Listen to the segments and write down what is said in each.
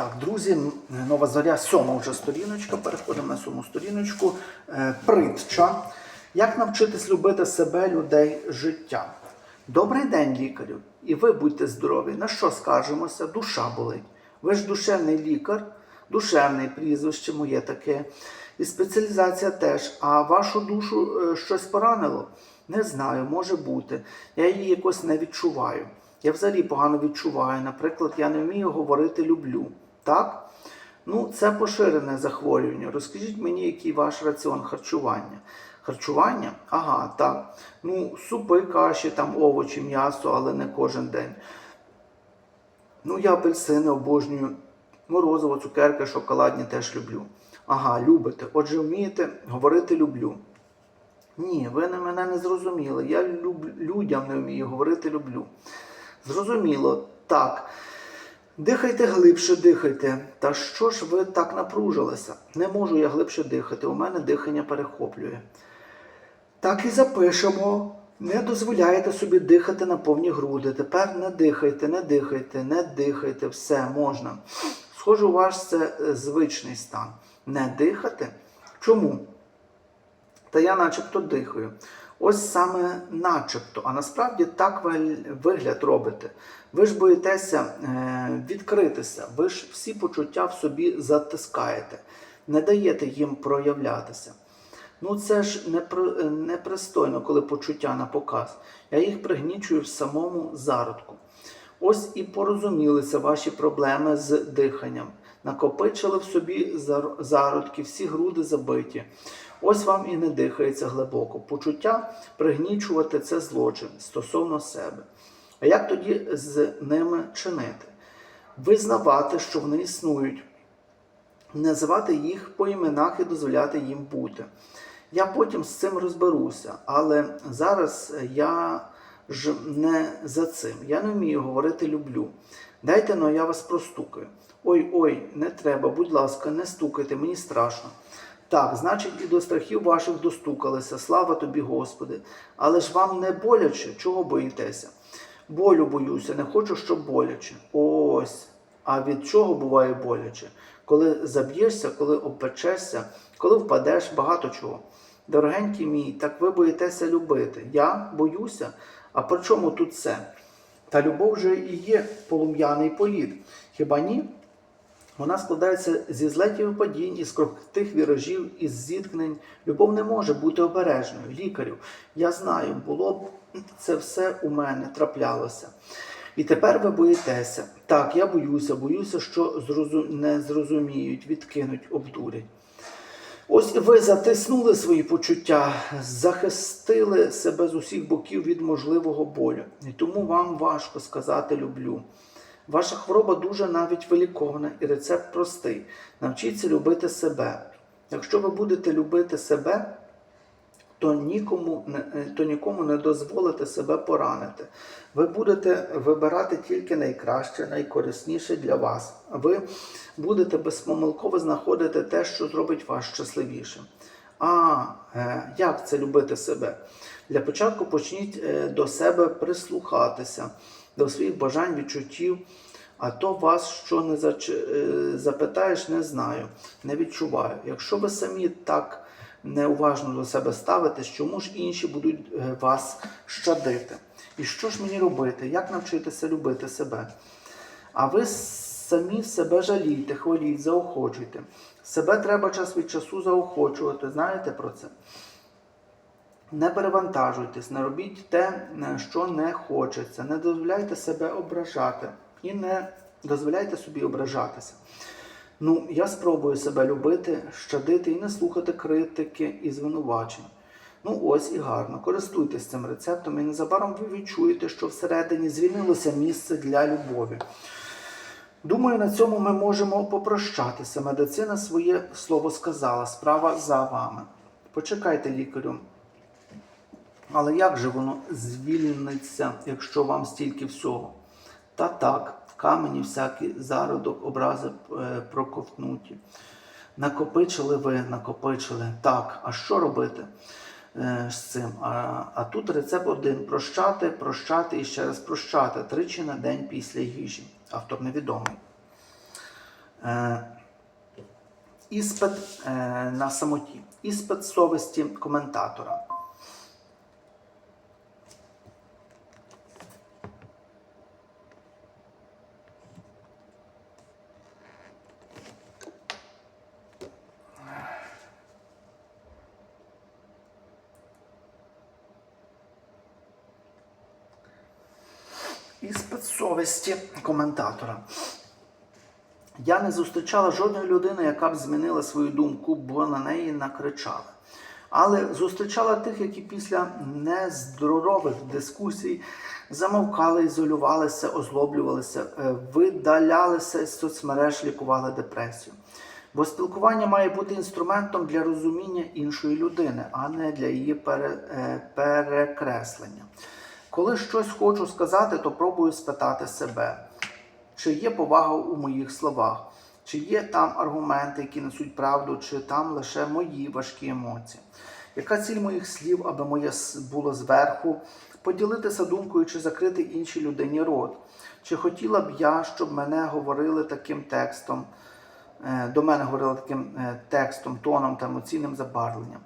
Так, друзі, нова зоря, сьома вже сторіночка. Переходимо на сьому сторіночку. Е, Притча. Як навчитись любити себе, людей, життя? Добрий день, лікарю. І ви будьте здорові. На що скаржимося? Душа болить. Ви ж душевний лікар, душевне прізвище моє таке. І спеціалізація теж. А вашу душу е, щось поранило? Не знаю, може бути. Я її якось не відчуваю. Я взагалі погано відчуваю. Наприклад, я не вмію говорити люблю. Так? Ну, це поширене захворювання. Розкажіть мені, який ваш раціон харчування. Харчування? Ага, так. Ну, супи, каші, там овочі, м'ясо, але не кожен день. Ну, я апельсини обожнюю. Морозиво, цукерки, шоколадні теж люблю. Ага, любите. Отже, вмієте говорити люблю. Ні, ви на мене не зрозуміли. Я люб... людям не вмію говорити люблю. Зрозуміло, так. Дихайте глибше, дихайте. Та що ж ви так напружилися? Не можу я глибше дихати, у мене дихання перехоплює. Так і запишемо. Не дозволяєте собі дихати на повні груди. Тепер не дихайте, не дихайте, не дихайте, все можна. Схоже, у вас це е, звичний стан. Не дихати? Чому? Та я начебто дихаю. Ось саме начебто, а насправді так ви вигляд робите. Ви ж боїтеся е, відкритися, ви ж всі почуття в собі затискаєте, не даєте їм проявлятися. Ну це ж непристойно, коли почуття на показ. Я їх пригнічую в самому зародку. Ось і порозумілися ваші проблеми з диханням. Накопичили в собі зародки, всі груди забиті. Ось вам і не дихається глибоко. Почуття пригнічувати це злочин стосовно себе. А як тоді з ними чинити? Визнавати, що вони існують, називати їх по іменах і дозволяти їм бути. Я потім з цим розберуся, але зараз я ж не за цим. Я не вмію говорити люблю. Дайте но я вас простукаю. Ой ой, не треба, будь ласка, не стукайте, мені страшно. Так, значить, і до страхів ваших достукалися, слава тобі, Господи. Але ж вам не боляче, чого боїтеся? Болю боюся, не хочу, щоб боляче. Ось. А від чого буває боляче? Коли заб'єшся, коли обпечешся, коли впадеш, багато чого. Дорогенький мій, так ви боїтеся любити. Я боюся. А при чому тут це? Та любов же і є полум'яний політ. Хіба ні? Вона складається зі злетів і падінь, із крохких віражів, із зіткнень. Любов не може бути обережною. Лікарю, я знаю, було б це все у мене траплялося. І тепер ви боїтеся. Так, я боюся, боюся, що зрозу... не зрозуміють, відкинуть, обдурять. Ось ви затиснули свої почуття, захистили себе з усіх боків від можливого болю. І тому вам важко сказати люблю. Ваша хвороба дуже навіть вилікована і рецепт простий. Навчіться любити себе. Якщо ви будете любити себе, то нікому, не- то нікому не дозволите себе поранити. Ви будете вибирати тільки найкраще, найкорисніше для вас. Ви будете безпомилково знаходити те, що зробить вас щасливішим. А е, як це любити себе? Для початку почніть е, до себе прислухатися, до своїх бажань, відчуттів. А то вас що не зач... е, запитаєш, не знаю, не відчуваю. Якщо ви самі так неуважно до себе ставитесь, чому ж інші будуть е, вас щадити? І що ж мені робити? Як навчитися любити себе? А ви самі себе жалійте, хваліть, заохочуйте. Себе треба час від часу заохочувати. Знаєте про це? Не перевантажуйтесь, не робіть те, що не хочеться. Не дозволяйте себе ображати і не дозволяйте собі ображатися. Ну, я спробую себе любити, щадити і не слухати критики і звинувачень. Ну, ось і гарно. Користуйтесь цим рецептом, і незабаром ви відчуєте, що всередині звільнилося місце для любові. Думаю, на цьому ми можемо попрощатися. Медицина своє слово сказала, справа за вами. Почекайте, лікарю. Але як же воно звільниться, якщо вам стільки всього? Та так, камені, всякі зародок, образи е, проковтнуті. Накопичили ви, накопичили. Так, а що робити е, з цим? А, а тут рецепт один: прощати, прощати і ще раз прощати тричі на день після їжі. Автор невідомий. Е, Іспит на самоті. Іспит совісті коментатора. Іспит совісті коментатора. Я не зустрічала жодної людини, яка б змінила свою думку, бо на неї накричали. Але зустрічала тих, які після нездорових дискусій замовкали, ізолювалися, озлоблювалися, е, видалялися з соцмереж, лікували депресію. Бо спілкування має бути інструментом для розуміння іншої людини, а не для її пере, е, перекреслення. Коли щось хочу сказати, то пробую спитати себе, чи є повага у моїх словах, чи є там аргументи, які несуть правду, чи там лише мої важкі емоції. Яка ціль моїх слів, аби моє було зверху, поділитися думкою чи закрити іншій людині рот? Чи хотіла б я, щоб мене говорили таким текстом, е, до мене говорили таким е, текстом, тоном та емоційним забарвленням?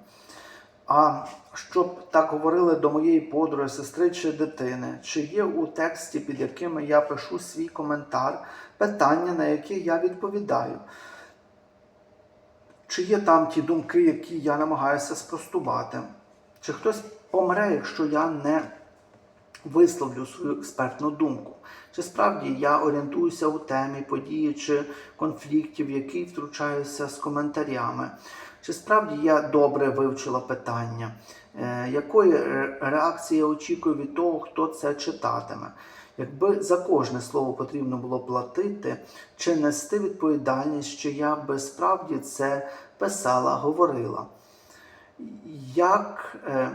А щоб так говорили до моєї подруги, сестри чи дитини, чи є у тексті, під якими я пишу свій коментар, питання, на які я відповідаю? Чи є там ті думки, які я намагаюся спростувати? Чи хтось помре, якщо я не висловлю свою експертну думку? Чи справді я орієнтуюся у темі події чи конфліктів, які втручаюся з коментарями? Чи справді я добре вивчила питання? Е, якої реакції я очікую від того, хто це читатиме? Якби за кожне слово потрібно було платити чи нести відповідальність, чи я би справді це писала, говорила? Як е,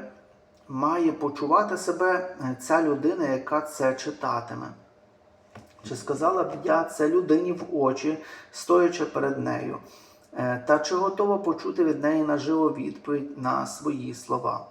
має почувати себе е, ця людина, яка це читатиме? Чи сказала б я це людині в очі, стоячи перед нею? Е, Та чи готова почути від неї наживо відповідь на свої слова?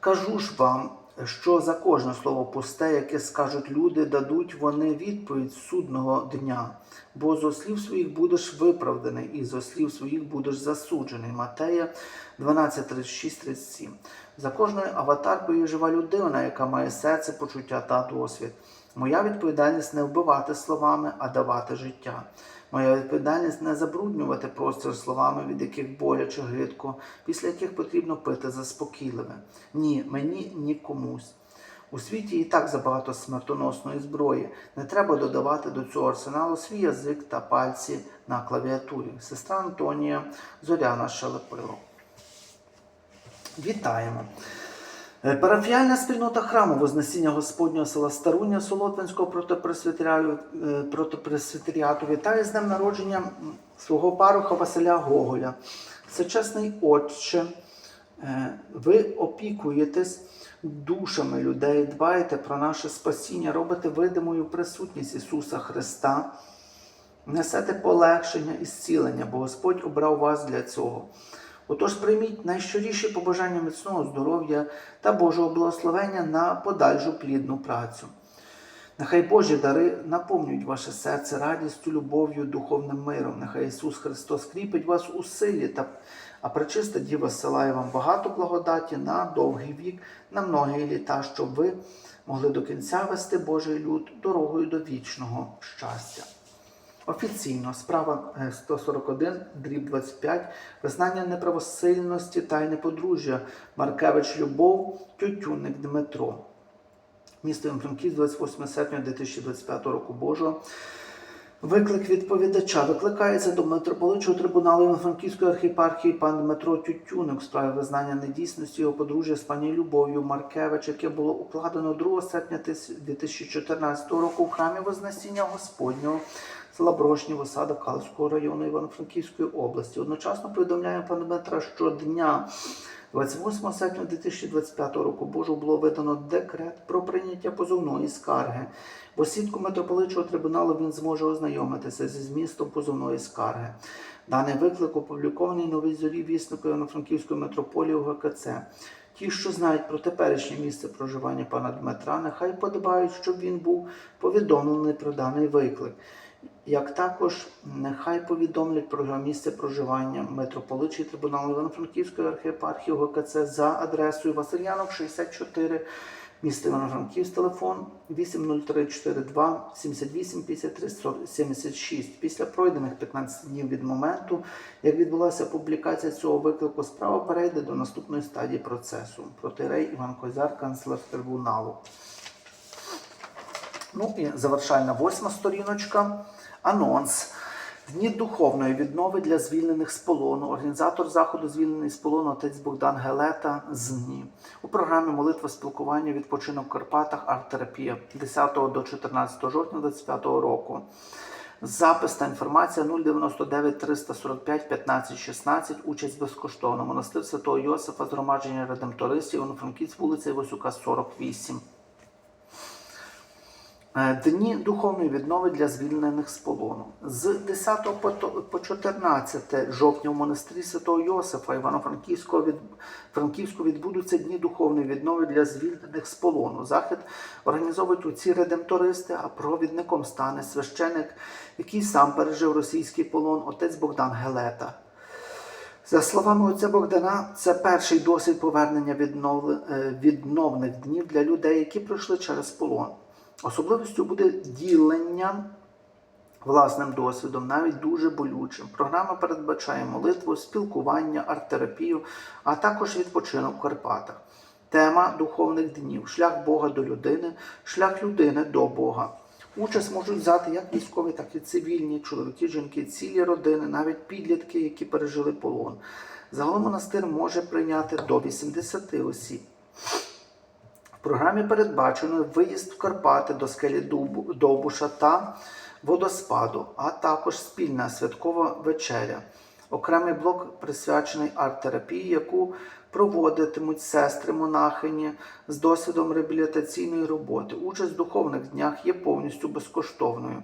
Кажу ж вам, що за кожне слово пусте, яке скажуть люди, дадуть вони відповідь судного дня, бо зо слів своїх будеш виправданий, і зо слів своїх будеш засуджений. Матея 12, 36, 37. За кожною аватаркою жива людина, яка має серце, почуття та досвід. Моя відповідальність не вбивати словами, а давати життя. Моя відповідальність не забруднювати простір словами, від яких боляче гидко, після яких потрібно пити заспокійливе. Ні, мені ні комусь. У світі і так забагато смертоносної зброї. Не треба додавати до цього арсеналу свій язик та пальці на клавіатурі. Сестра Антонія Зоряна Шелепило. Вітаємо! Е, Парафіальна спільнота храму Вознесіння Господнього села Старуня Солотвинського е, протопресвітеріату вітає з днем народження свого пароха Василя Гоголя. Всечесний Отче, е, ви опікуєтесь душами людей, дбаєте про наше спасіння, робите видимою присутність Ісуса Христа. Несете полегшення і зцілення, бо Господь обрав вас для цього. Отож, прийміть найщиріші побажання міцного здоров'я та Божого благословення на подальшу плідну працю. Нехай Божі дари наповнюють ваше серце радістю, любов'ю, духовним миром. Нехай Ісус Христос кріпить вас у силі, та, а пречиста Діва силає вам багато благодаті на довгий вік, на многі літа, щоб ви могли до кінця вести Божий люд дорогою до вічного щастя. Офіційно. Справа е, 141, дріб 25, визнання неправосильності та й неподружжя. Маркевич Любов, Тютюник Дмитро. Місто Івано-Франківськ, 28 серпня 2025 року. Божого. Виклик відповідача. Викликається до митрополитчого трибуналу Івано-Франківської архіпархії пан Дмитро Тютюник в справі визнання недійсності його подружжя з пані Любов'ю Маркевич, яке було укладено 2 серпня 2014 року в храмі Вознесіння Господнього села Брошні, Осада Калицького району Івано-Франківської області. Одночасно повідомляємо пана Дмитра, що дня 28 серпня 2025 року Божу було видано декрет про прийняття позовної скарги. Бо сітку митрополитчого трибуналу він зможе ознайомитися зі змістом позовної скарги. Даний виклик опублікований новій зорі віснику Івано-Франківської митрополії ГКЦ. Ті, що знають про теперішнє місце проживання пана Дмитра, нехай подобають, щоб він був повідомлений про даний виклик. Як також нехай повідомлять про місце проживання митрополичий трибуналу Івано-Франківської архієпархії ГКЦ за адресою Васильянок 64, місто Івано-Франківськ, телефон 80342 78 53 76. Після пройдених 15 днів від моменту, як відбулася публікація цього виклику, справа перейде до наступної стадії процесу. Протирей Іван Козяр, канцлер трибуналу. Ну і завершальна восьма сторіночка. Анонс. Дні духовної віднови для звільнених з полону. Організатор заходу звільнений з полону отець Богдан Гелета з НІ. У програмі молитва спілкування відпочинок в Карпатах арт-терапія 10 до 14 жовтня 2025 року. Запис та інформація 099 345 15 16. Участь безкоштовна. Монастир Святого Йосифа, згромадження редемтористів, Івано-Франківськ, вулиця Івасюка, 48. Е, Дні духовної віднови для звільнених з полону. З 10 по 14 жовтня в монастирі Святого Йосифа Івано-Франківського від... Франківську відбудуться дні духовної віднови для звільнених з полону. Захід організовують уці редемтористи, а провідником стане священик, який сам пережив російський полон, отець Богдан Гелета. За словами отця Богдана, це перший досвід повернення відновле- е, відновних днів для людей, які пройшли через полон. Особливістю буде ділення власним досвідом, навіть дуже болючим. Програма передбачає молитву, спілкування, арт-терапію, а також відпочинок в Карпатах. Тема духовних днів шлях Бога до людини, шлях людини до Бога. Участь можуть взяти як військові, так і цивільні, чоловіки, жінки, цілі родини, навіть підлітки, які пережили полон. Загалом монастир може прийняти до 80 осіб. В програмі передбачено виїзд в Карпати до скелі Довбуша та водоспаду, а також спільна святкова вечеря. Окремий блок присвячений арт-терапії, яку проводитимуть сестри монахині з досвідом реабілітаційної роботи. Участь в духовних днях є повністю безкоштовною.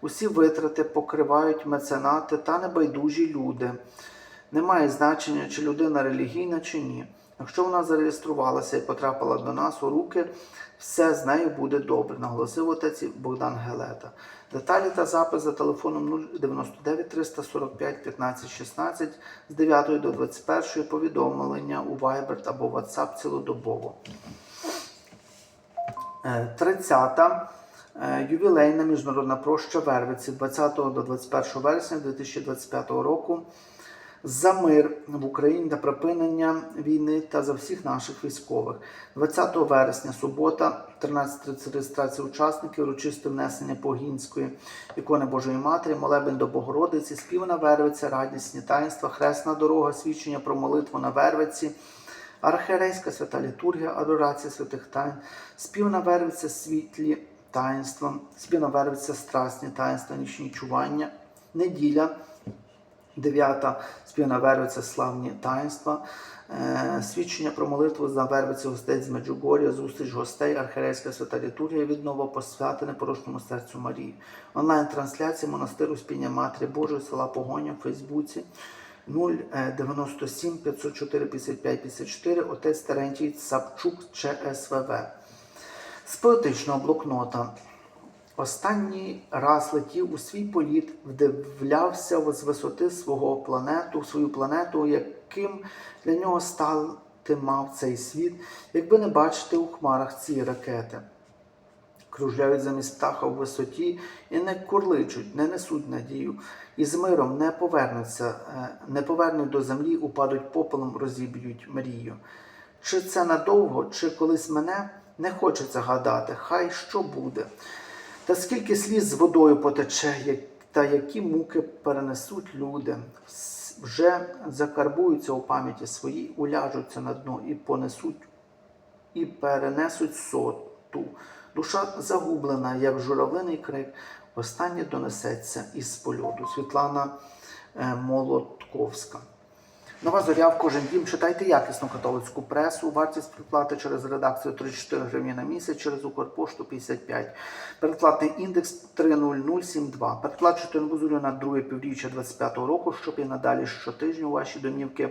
Усі витрати покривають меценати та небайдужі люди. Немає значення, чи людина релігійна, чи ні. Якщо вона зареєструвалася і потрапила до нас у руки, все з нею буде добре, наголосив отець Богдан Гелета. Деталі та запис за телефоном 099 345 15 16 з 9 до 21 повідомлення у Viber або WhatsApp цілодобово. Е, 30-та е, ювілейна міжнародна проща Вервиці 20 до 21 вересня 2025 року за мир в Україні та припинення війни та за всіх наших військових. 20 вересня, субота, 13.30 реєстрація учасників, урочисте внесення Погінської ікони Божої Матері, молебень до Богородиці, спів на Вервиці, радісні таїнства, хресна дорога, свідчення про молитву на Вервиці. Архієрейська свята літургія, адорація святих тайн, спів на вервиці світлі таїнства, спів на вервиці страсні таїнства, нічні чування, неділя, дев'ята спів на вервиці славні таїнства, е, свідчення про молитву за вервиці гостей з Меджугор'я, зустріч гостей, архієрейська свята літургія, віднова посвяти непорушному серцю Марії. Онлайн-трансляція монастиру спіння Матері Божої, села Погоня в Фейсбуці. 097 504 55 54 отець Терентій Цапчук ЧСВВ. З поетичного блокнота. Останній раз летів у свій політ, вдивлявся з висоти свого планету, свою планету, яким для нього стати мав цей світ, якби не бачити у хмарах ці ракети. Кружляють замість птаха в висоті і не курличуть, не несуть надію, і з миром не повернуться, е, не повернуть до землі, упадуть попелом, розіб'ють мрію. Чи це надовго, чи колись мене не хочеться гадати, хай що буде. Та скільки сліз з водою потече, та які муки перенесуть люди, вже закарбуються у пам'яті свої, уляжуться на дно і понесуть і перенесуть соту. Душа загублена, як журавлиний крик, останнє донесеться із польоту. Світлана е, Молотковська. Нова зоря в кожен дім. Читайте якісну католицьку пресу. Вартість приплати через редакцію 34 гривні на місяць, через Укрпошту 55. Передплатний індекс 30072. Передплачуйте нову зорю на друге півріччя 25 року, щоб і надалі щотижня у ваші домівки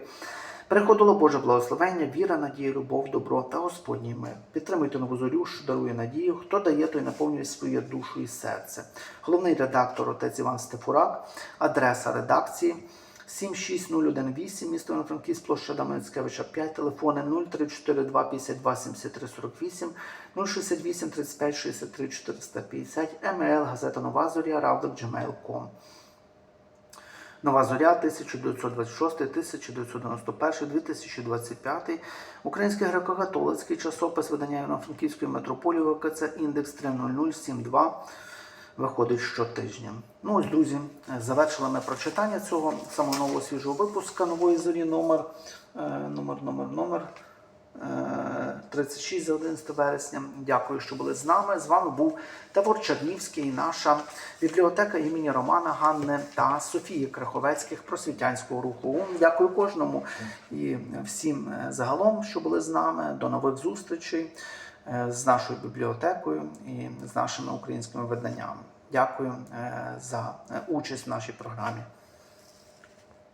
Приходило Боже благословення, віра, надія, любов, добро та Господній мир. Підтримуйте нову зорю, що дарує надію. Хто дає, той наповнює своє душу і серце. Головний редактор отець Іван Стефурак, адреса редакції. 76018, місто Івано-Франківськ, площа Адама 5, телефони 034 52 73 48, 068 35 63 450, емейл, газета Нова Зоря, равдок, gmail.com. Нова зоря 1926, 1991, 2025, Український греко-католицький часопис видання Івано-Франківської митрополії ВКЦ індекс 30072 виходить щотижня. Ну ось, друзі, завершили ми прочитання цього самого нового свіжого випуска нової зорі номер, е, номер, номер, номер. е, 36 за 11 вересня. Дякую, що були з нами. З вами був Тавор Чернівський, наша бібліотека імені Романа Ганни та Софії Краховецьких просвітянського руху. Дякую кожному і всім е, загалом, що були з нами. До нових зустрічей е, з нашою бібліотекою і з нашими українськими виданнями. Дякую е, за е, участь в нашій програмі.